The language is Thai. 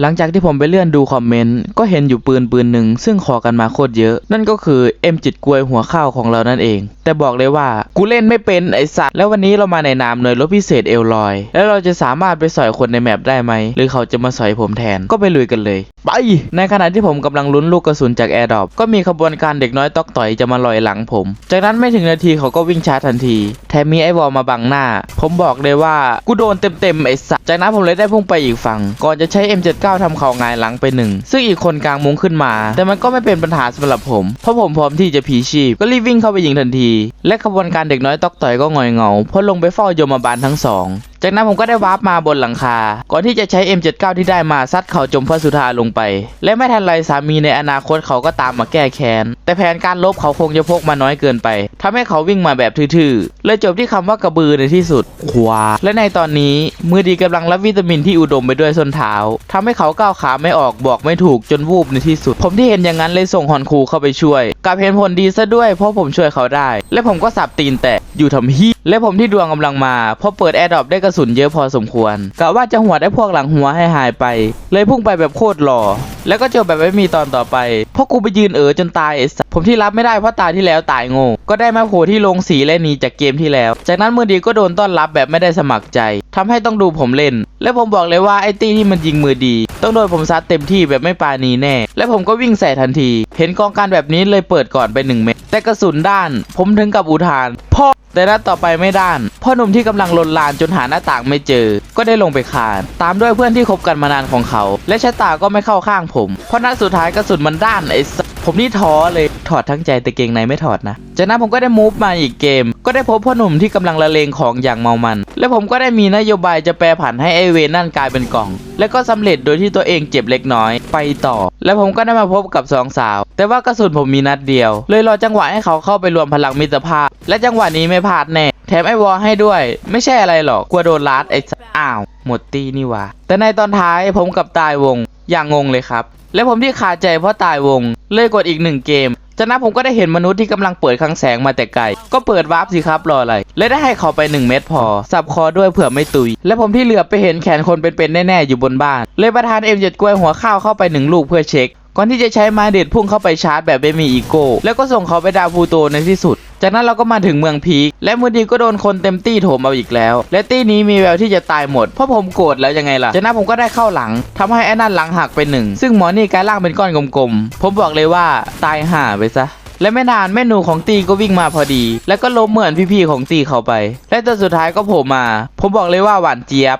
หลังจากที่ผมไปเลื่อนดูคอมเมนต์ก็เห็นอยู่ปืนปืนหนึ่งซึ่งขอกันมาโคตรเยอะ นั่นก็คือ M จิตกวยหัวข้าวของเรานั่นเอง แต่บอกเลยว่ากูเล่นไม่เป็นไอสัตว์แล้ววันนี้เรามาในนามหน่วยรบพิเศษเอลลอย แล้วเราจะสามารถไปสอยคนในแมปได้ไหม หรือเขาจะมาสอยผมแทนก็ไปลุยกันเลย ไป ในขณะที่ผมกำลังลุ้นลูกกระสุนจากแอร์ดรอปก็มีขบวนการเด็กน้อยตอกต่อยจะมาลอยหลังผม จากนั้นไม่ถึงนาทีเขาก็วิ่งชาร์จทันทีแถมมีไอ้วอลมาบังหน้า ผมบอกเลยว่ากูโดนเต็มๆไอ้สัสจากนั้นผมเลยได้พุ่งไปอีกฝั่งก่อนจะใช้ M79 ทำเขาหงายหลังไปหนึ่งซึ่งอีกคนกลางมุ้งขึ้นมา แต่มันก็ไม่เป็นปัญหาสำหรับผม เพราะผมพร้อมที่จะผีชีพ ก็รีบวิ่งเข้าไปยิงทันที และขบวนการเด็กน้อยตอกต่อยก็งอยเงาเพราะลงไปเฝ้าโยมบาลทั้งสองจากนั้นผมก็ได้วาร์ปมาบนหลังคา ก่อนที่จะใช้ M79 ที่ได้มาซัดเขาจมพระสุธาลงไป และไม่ทันไรสามีในอนาคตเขาก็ตามมาแก้แค้น แต่แผนการลบเขาคงจะพกมาน้อยเกินไปทำให้เขาวิ่งมาแบบทื่อๆเลยจบที่คำว่ากระบือในที่สุดขวาและในตอนนี้มือดีกำลังรับวิตามินที่อุดมไปด้วยส้นเท้าทำให้เขาก้าวขาไม่ออกบอกไม่ถูกจนวูบในที่สุด ผมที่เห็นอย่างนั้นเลยส่งฮอนคูเข้าไปช่วยกลับเห็นผลดีซะด้วยเพราะผมช่วยเขาได้ และผมก็สับตีนแตกอยู่ทำฮี และผมที่ดวงกำลังมาพอเปิดแอร์ดรอปได้กระสุนเยอะพอสมควรกะว่าจะหัวได้พวกหลังหัวให้หายไป เลยพุ่งไปแบบโคตรหล่อแล้วก็เจอแบบไม่มีตอนต่อไปเพราะกูไปยืนเออจนตายไอ้สัสผมที่รับไม่ได้เพราะตายที่แล้วตายโง่ก็ได้มาโผล่ที่โรงสีและหนีจากเกมที่แล้ว จากนั้นมือดีก็โดนต้อนรับแบบไม่ได้สมัครใจทำให้ต้องดูผมเล่น และผมบอกเลยว่าไอ้ตี้ที่มันยิงมือดี ต้องโดนผมซัดเต็มที่แบบไม่ปาณีแน่ และผมก็วิ่งใส่ทันที เห็นกองการแบบนี้เลยเปิดก่อนไปหนึ่งเม แต่กระสุนด้าน ผมถึงกับอุทาน พ่อแต่นัดต่อไปไม่ด้าน พ่อหนุ่มที่กำลังลนลานจนหาหน้าต่างไม่เจอ ก็ได้ลงไปคาน ตามด้วยเพื่อนที่คบกันมานานของเขา และชะตาก็ไม่เข้าข้างผม เพราะนัดสุดท้ายกระสุนมันด้านไอ้สัสผมนี่ท้อเลย ถอดทั้งใจแต่เกงในไม่ถอดนะ จากนั้นผมก็ได้มูฟมาอีกเกม ก็ได้พบพ่อหนุ่มที่กำลังละเลงของอย่างเมามัน และผมก็ได้มีนโยบายจะแปรผันให้ไอเวนนั่นกลายเป็นกล่อง และก็สำเร็จโดยที่ตัวเองเจ็บเล็กน้อยไปต่อ และผมก็ได้มาพบกับสองสาว แต่ว่ากระสุนผมมีนัดเดียว เลยรอจังหวะให้เขาเข้าไปรวมพลังมิตรภาพ และจังหวะนี้ไม่พลาดแน่แถมไอวอลให้ด้วย ไม่ใช่อะไรหรอกกลัวโดนลัดไอสัสอ้าวหมดตีนี่วะแต่ในตอนท้ายผมกับตายวงอย่างงงเลยครับ และผมที่ขาดใจเพราะตายวง เลยกดอีกหนึ่งเกม จากนั้นผมก็ได้เห็นมนุษย์ที่กำลังเปิดคลังแสงมาแต่ไกล ก็เปิดวาร์ปสิครับรออะไร และได้ให้เขาไป 1 เม็ดพอ สับคอด้วยเผื่อไม่ตุย และผมที่เหลือไปเห็นแขนคนเป็นๆแน่ๆอยู่บนบ้าน เลยประทานเอ็มเจ็ดกล้วยหัวข้าวเข้าไปหนึ่งลูกเพื่อเช็ค ก่อนที่จะใช้ม้เด็ดพุ่งเข้าไปชาร์จแบบไม่มีอีโก้แล้วก็ส่งเขาไปดาวพูโตในที่สุด จากนั้นเราก็มาถึงเมืองพีคและมือดีก็โดนคนเต็มตี้โถมเอาอีกแล้ว และตี้นี้มีแววที่จะตายหมด เพราะผมโกรธแล้วยังไงล่ะจากนั้นผมก็ได้เข้าหลังทำให้ไอ้นั่นหลังหักไปหนึ่งซึ่งหมอนี่กลายร่างเป็นก้อนกลมๆผมบอกเลยว่าตายห่าไปซะและไม่นานแม่หนูของตีก็วิ่งมาพอดี แล้วก็ล้มเหมือนพี่ๆของตีเขาไป และจนสุดท้ายก็โผล่มา ผมบอกเลยว่าหวานเจี๊ยบ